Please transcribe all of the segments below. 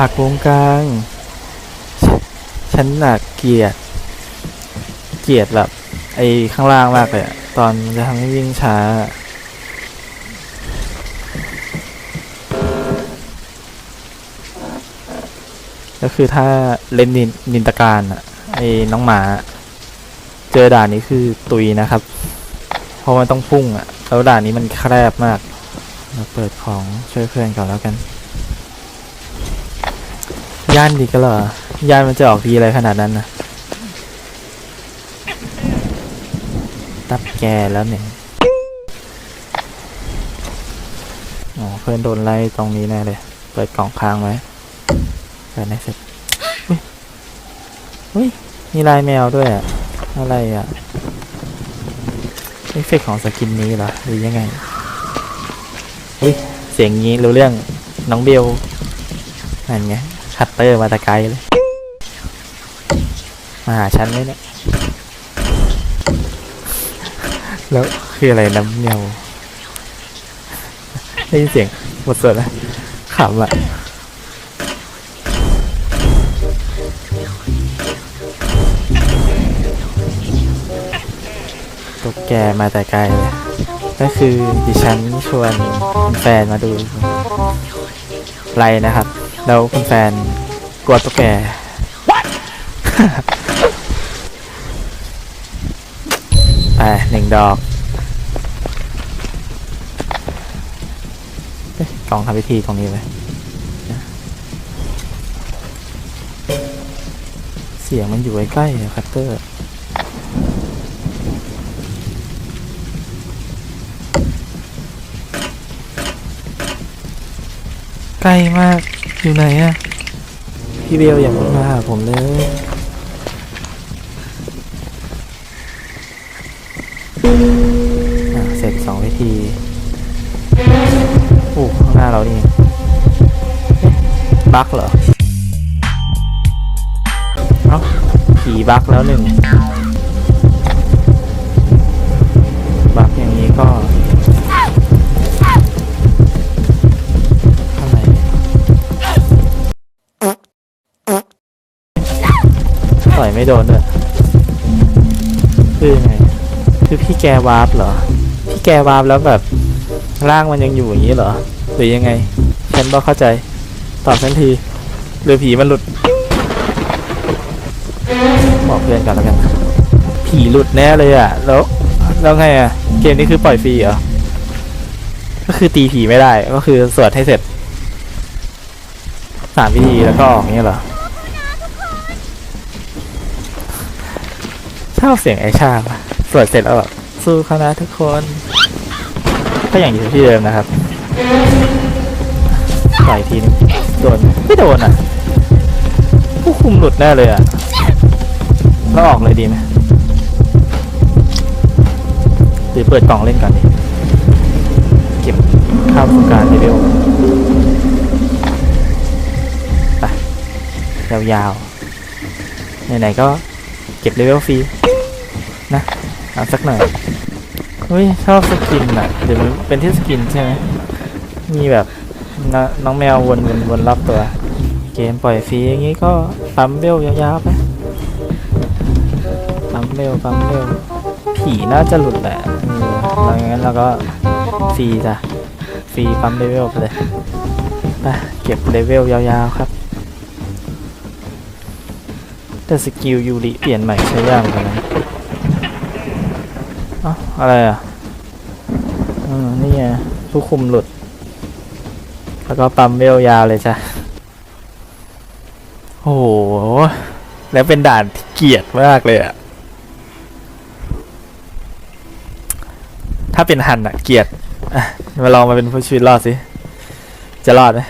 ปากวงกลาง ฉันหนักเกียด เกียดแบบไอ้ข้างล่างมากเลยอะตอนจะทำให้วิ่งช้า ก็คือถ้าเล่นนินนินตการอะไอ้น้องหมา เจอด่านนี้คือตุยนะครับ เพราะมันต้องพุ่งอะแล้วด่านนี้มันแคบมาก เราเปิดของช่วยเพื่อนก่อนแล้วกัน ย่านดีก็เหรอย่านมันจะออกดีอะไรขนาดนั้นนะตับแกแล้วเนี่ยอ๋อเพื่อนโดนไล่ตรงนี้แน่เลย เปิดกล่องค้างไว้เปิดให้เสร็จอุ้ยอุ้ยมีลายแมวด้วยอะอะไรอะเอฟเฟกของสกินนี้เหรอ หรือยังไงอุ้ยเสียงงี้รู้เรื่องน้องเบลนั่นไง คัตเตอร์มาตะไกลเลย มาหาฉันไหมเนี่ย แล้วคืออะไรน้ำเนียวได้ยินเสียงหมดส่วนแล้วขำอะ ตุ๊กแกมาแต่ไกลเลย ก็คือดิฉันชวนแฟนมาดูไลน์นะครับ แล้วคุณแฟนกลัวตุ๊กแก ไปหนึ่งดอกเอ๊ะกล่องทำพิธีตรงนี้เลยนะเสียงมันอยู่ใกล้ๆอะคัตเตอร์ใกล้มาก อยู่ไหนอะพี่เบลอย่าเพิ่งมาหาผมเลยอะเสร็จสองวิธีโอ้ข้างหน้าเรานี่เอ๊ะบั๊กเหรอ เอ้าผีบั๊กแล้วหนึ่ง โดนด้วยคือไง คือพี่แกวาร์ปเหรอ พี่แกวาร์ปแล้วแบบร่างมันยังอยู่อย่างนี้เหรอ หรือยังไง ฉันบ่เข้าใจ ตอบฉันที หรือผีมันหลุด บอกเพื่อนกันแล้วกัน ผีหลุดแน่เลยอะ แล้ว แล้วไงอะ เกมนี้คือปล่อยฟรีเหรอ ก็คือตีผีไม่ได้ ก็คือสวดให้เสร็จสามวิธีแล้วก็ออกเงี้ยเหรอ อบเสียงไอชาปะสวดเสร็จแล้วแบบสู้เขานะทุกคน ก็อย่างอยู่ที่เดิมนะครับต่อยทีนึงโดนไม่โดนอะ ผู้คุมหลุดแน่เลยอะแล้วออกเลยดีไหมหรือเปิดกล่องเล่นก่อนดีเก็บข้าวสงกรารเลเวลไปยาวๆไหนๆก็เก็บเลเวลฟรี นะเอาสักหน่อยเฮ้ยชอบสกินอะเดี๋ยวมันเป็นที่สกินใช่ไหมมีแบบนน้องแมววนวนวนรอบตัว เกมปล่อยฟรีอย่างงี้ก็ปั๊มเบลยาวๆไปปั๊มเบลปั๊มเบลผีน่าจะหลุดแหละเออแล้วงั้นเราก็ฟรีจ้ะฟรีปั๊มเลเวลไปเลยไปเก็บเลเวลยาวๆครับแต่สกิลยูริเปลี่ยนใหม่ใช้ยากเหมือนกัน นะอะไรอะอืมนี่ไงผู้คุมหลุด แล้วก็ปั๊มเวลยาวเลยจ้ะโอ้โห แล้วเป็นด่านที่เกลียดมากเลยอะ ถ้าเป็นฮันอะ เกลียดอะมาลองมาเป็นผู้ชีวิตรอดสิ จะรอดไหม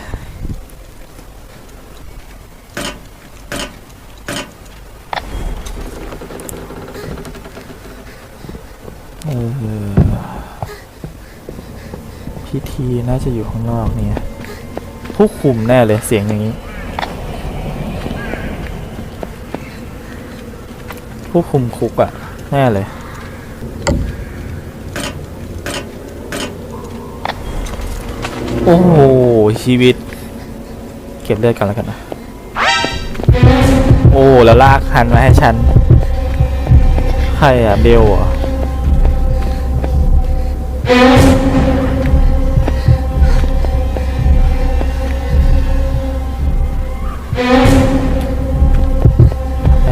เออพิธีน่าจะอยู่ข้างนอกเนี่ยผู้คุมแน่เลยเสียงอย่างนี้ ผู้คุมคุกอะแน่เลยโอ้โหชีวิต เก็บเลือดก่อนแล้วกันนะ โอ้ แล้วลากหันมาให้ฉัน ใครอะเบลเหรอ ไป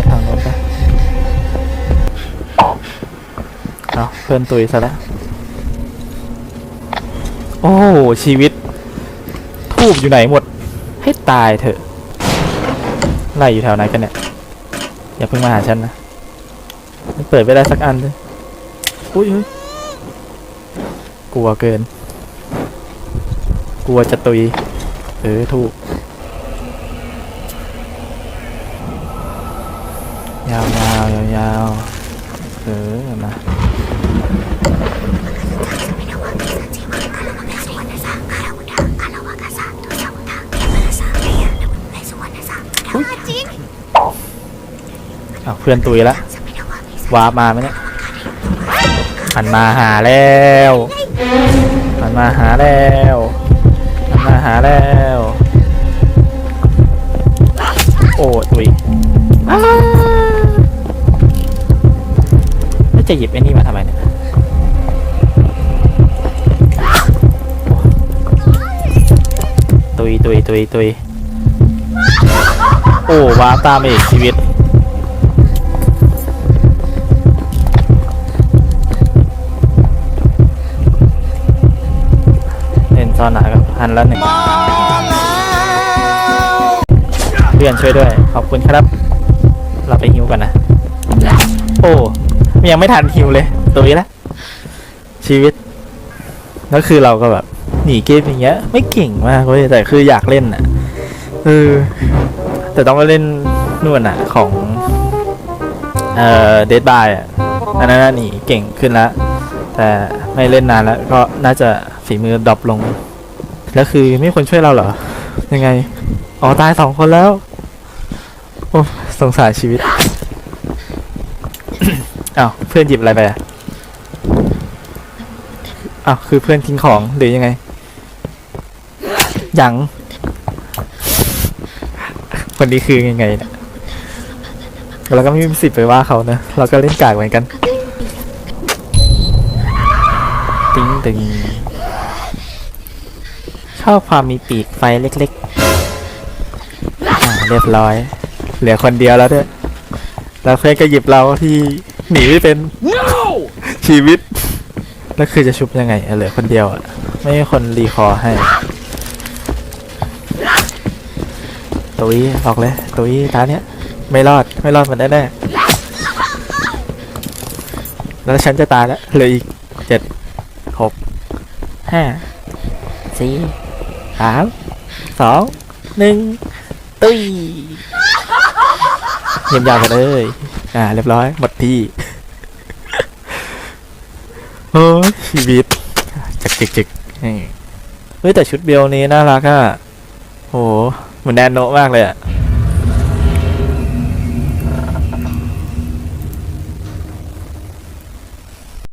ทางโน้นไปเอาเพื่อนตุยซะแล้ว โอ้โหชีวิต ทูบอยู่ไหนหมด ให้ตายเถอะไล่อยู่แถวไหนกันเนี่ย อย่าเพิ่งมาหาฉันนะ มันเปิดไม่ได้สักอันเลยอุ้ยอุ๊ย กลัวเกิน กลัวจะตุย เออ ถูกยาวยาวยาวยาวเออ มาเอาเพื่อนตุยละวาร์ปมาไหมเนี่ยหันมาหาแล้ว หันมาหาแล้วหันมาหาแล้ว โอ้ตุยแล้วจะหยิบไอ้นี่มาทำไมเนี่ยตุยตุยตุยตุยโอ้ว้าตามอีกชีวิต เล่นซ่อนหนากับพันแล้วหนึ่งเพื่อนช่วยด้วย ขอบคุณครับ เราไปฮิวกันนะ โอ้ยังไม่ทันฮิวเลย ตัวนี้ละชีวิตแล้วคือเราก็แบบ หนีเกมอย่างเงี้ย ไม่เก่งมากเว้ยแต่คืออยากเล่นอะเออแต่ต้องมาเล่นนู่นอะ ของเอ่อเดดบายอะอันนั้นหนีเก่งขึ้นแล้วแต่ไม่เล่นนานแล้วก็น่าจะฝีมือดรอปลง แล้วคือไม่มีคนช่วยเราเหรอ ยังไง อ๋อตายสองคนแล้ว โอ้สงสารชีวิตอ้าวเพื่อนหยิบอะไรไปอะอ้าวคือเพื่อนทิ้งของหรือยังไง ยังคนนี้คือยังไงเนี่ยเราก็ไม่มีสิทธิ์ไปว่าเขานะ เราก็เล่นกากเหมือนกัน ติ้งตึง ชอบความมีปีกไฟเล็กๆอ่าเรียบร้อย เหลือคนเดียวแล้วด้วยแล้วเพื่อนก็หยิบเราที่หนีไม่เป็น ชีวิต แล้วคือจะชุบยังไงอะเหลือคนเดียวอะ ไม่มีคนรีคอร์ให้ตุ้ยบอกเลยตุ้ยตาเนี้ย ไม่รอด ไม่รอดมันแน่ๆแล้วฉันจะตายแล้วเหลืออีกเจ็ดหกห้าสี่ สามสองหนึ่งตุ้ยเยี่ยมยาวกันเลยอ่า เรียบร้อยหมดที่โอ้ยชีวิตจิกจิกจิกเฮ้ยแต่ชุดเบลนี้น่ารักอะโหเหมือนแนนโนะมากเลยอะ